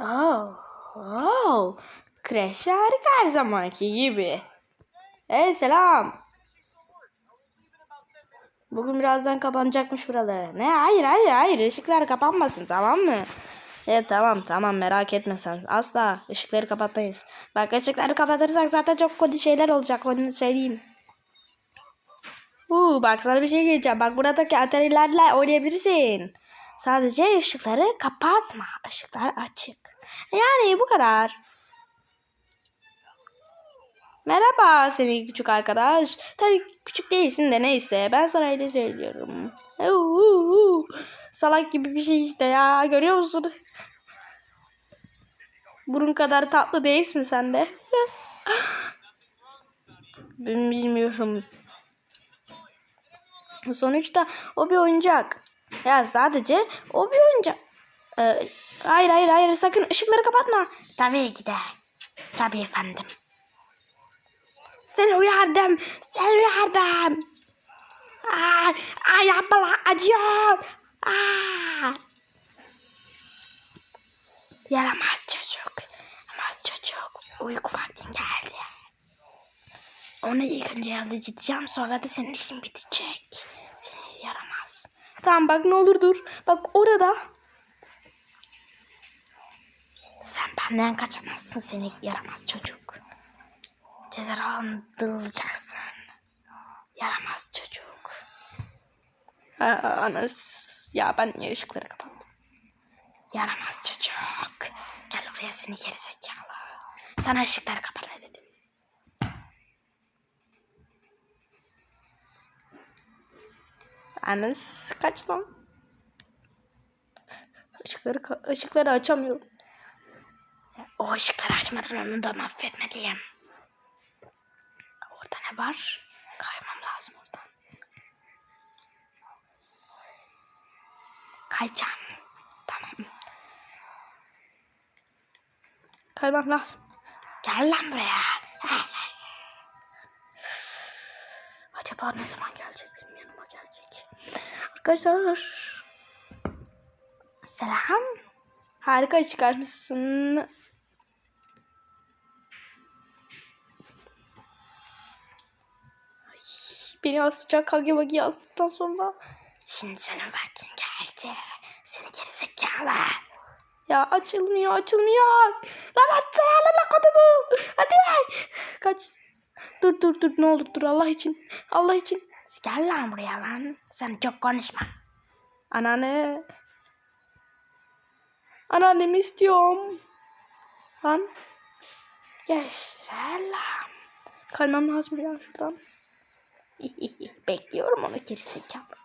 Oh, oh. Kreş harika her zamanki gibi. Hey selam. Bugün birazdan kapanacakmış buraları. Ne? Hayır hayır hayır. Işıklar kapanmasın tamam mı? Evet tamam tamam merak etme sen. Asla ışıkları kapatmayız. Bak ışıkları kapatırsak zaten çok kötü şeyler olacak onu söyleyeyim. Uuu bak sana bir şey diyeceğim. Bak buradaki atarilerle oynayabilirsin. Sadece ışıkları kapatma. Işıklar açık. Yani bu kadar. Merhaba seni küçük arkadaş. Tabii küçük değilsin de neyse. Ben sana öyle söylüyorum. Salak gibi bir şey işte ya. Görüyor musun? Burun kadar tatlı değilsin sen de. ben bilmiyorum. Sonuçta o bir oyuncak. Ya sadece o bir oyuncak. Ee, hayır hayır hayır sakın ışıkları kapatma. Tabii ki de. Tabii efendim. Seni uyardım. Seni uyardım. Aa, aa yapma acıyor. Aa. Yaramaz çocuk. Yaramaz çocuk. Uyku vaktin geldi. Onu ilk önce yalayacağım sonra da senin işin bitecek. Seni yaramaz. Tamam bak ne olur dur. Bak orada. Sen benden kaçamazsın seni yaramaz çocuk. Cezalandırılacaksın. Yaramaz çocuk. Aa, anas. Ya ben niye ışıkları kapattım? Yaramaz çocuk. Gel buraya seni geri zekalı. Sana ışıkları kapat dedim. Anas kaç lan? Işıkları, ışıkları açamıyorum. O ışıkları açmadan onu da mahvetmeliyim. Orada ne var? Kaymam lazım oradan. Kayacağım. Tamam. Kaymam lazım. Gel lan buraya. Acaba ne zaman gelecek bilmiyorum ama gelecek. Arkadaşlar. Selam. Harika çıkarmışsın. Beni asacak Hagi Vagi yazdıktan sonra. Şimdi senin vaktin geldi. Seni geri zekalı. Ya açılmıyor açılmıyor. Lan atsana lan kadını. Hadi. Kaç. Dur dur dur ne olur dur Allah için. Allah için. Gel lan buraya lan. Sen çok konuşma. Anneanne. Anneannemi istiyorum. Lan. Gel selam. Kalmam lazım ya şuradan. Bekliyorum onu geri zekalı.